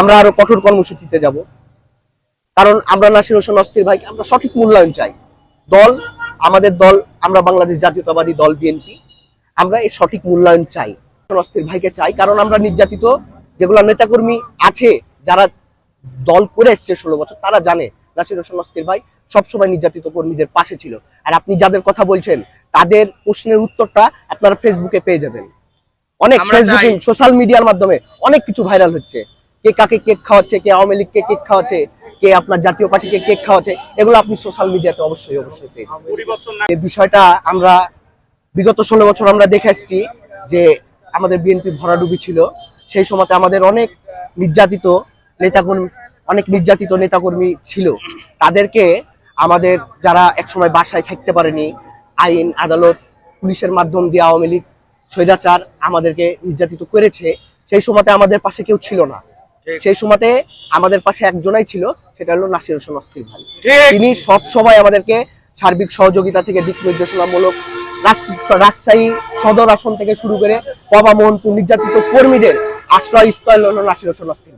আমরা আরও কঠোর কর্মসূচিতে যাব। কারণ আমরা নাসির হোসেন অস্থির ভাই আমরা সঠিক মূল্যায়ন চাই। দল আমাদের দল আমরা বাংলাদেশ জাতীয়তাবাদী দল বিএনপি আমরা এই সঠিক মূল্যায়ন চাই। অস্থির ভাইকে চাই কারণ আমরা নির্যাতিত যেগুলো নেতাকর্মী আছে যারা দল করে এসছে ষোলো বছর তারা জানে নাসির হোসেন অস্থির ভাই সবসময় নির্যাতিত কর্মীদের পাশে ছিল। আর আপনি যাদের কথা বলছেন তাদের প্রশ্নের উত্তরটা আপনারা ফেসবুকে পেয়ে যাবেন। অনেক ফেসবুকে সোশ্যাল মিডিয়ার মাধ্যমে অনেক কিছু ভাইরাল হচ্ছে। কে কাকে কেক খাওয়াচ্ছে কে আওয়ামী লীগকে কেক খাওয়াচ্ছে কে আপনার জাতীয় পার্টিকে কেক খাওয়াচ্ছে এগুলো আপনি সোশ্যাল মিডিয়াতে অবশ্যই অবশ্যই পেয়ে এই বিষয়টা আমরা বিগত ষোলো বছর আমরা দেখে এসেছি যে আমাদের বিএনপি ভরাডুবি ছিল। সেই সময়তে আমাদের অনেক নির্যাতিত নেতাকর্মী অনেক নির্যাতিত নেতাকর্মী ছিল। তাদেরকে আমাদের যারা একসময় বাসায় থাকতে পারেনি আইন আদালত পুলিশের মাধ্যম দিয়ে আওয়ামী লীগ স্বৈরাচার আমাদেরকে নির্যাতিত করেছে সেই সময়তে আমাদের পাশে কেউ ছিল না। সেই সময়তে আমাদের পাশে একজনাই ছিল সেটা হলো নাসির হোসেন অস্থির ভাই। তিনি সব সময় আমাদেরকে সার্বিক সহযোগিতা থেকে দিক নির্দেশনামূলক রাজশাহী সদর আসন থেকে শুরু করে বাবা মোহনপুর নির্যাতিত কর্মীদের আশ্রয় স্থল হলো নাসির হোসেন অস্থির